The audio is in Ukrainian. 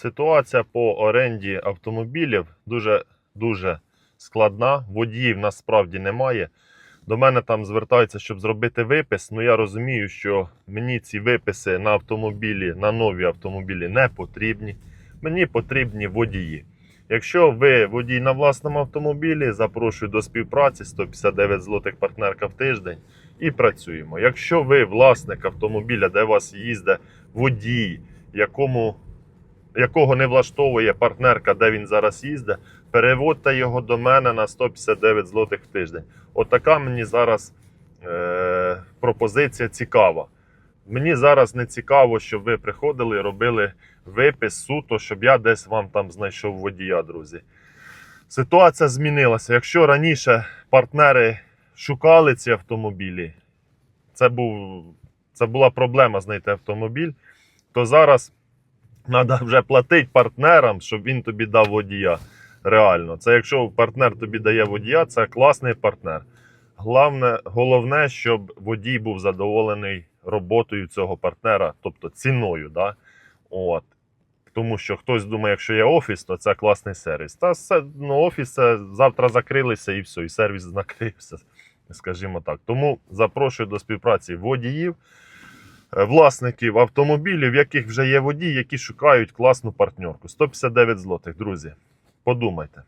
Ситуація по оренді автомобілів дуже дуже складна. Водіїв насправді немає. До мене там звертаються, щоб зробити випис. Ну я розумію, що мені ці виписи на автомобілі, на нові автомобілі не потрібні. Мені потрібні водії. Якщо ви водій на власному автомобілі, запрошую до співпраці 159 злотих партнерка в тиждень і працюємо. Якщо ви власник автомобіля, де у вас їздить водій, якому, якого не влаштовує партнерка, де він зараз їздить, переводьте його до мене на 159 злотих в тиждень. Отака мені зараз е, пропозиція цікава. Мені зараз не цікаво, щоб ви приходили і робили випис суто, щоб я десь вам там знайшов водія, друзі. Ситуація змінилася. Якщо раніше партнери шукали ці автомобілі, це, був, це була проблема знайти автомобіль, то зараз треба вже платити партнерам, щоб він тобі дав водія. Реально, це якщо партнер тобі дає водія, це класний партнер. Головне, головне, щоб водій був задоволений роботою цього партнера, тобто ціною. Да? От. Тому що хтось думає, якщо є офіс, то це класний сервіс. Та ну, офіс це завтра закрилися і все, і сервіс закрився, скажімо так. Тому запрошую до співпраці водіїв, власників автомобілів, в яких вже є водії, які шукають класну партнерку. 159 злотих, друзі. Подумайте.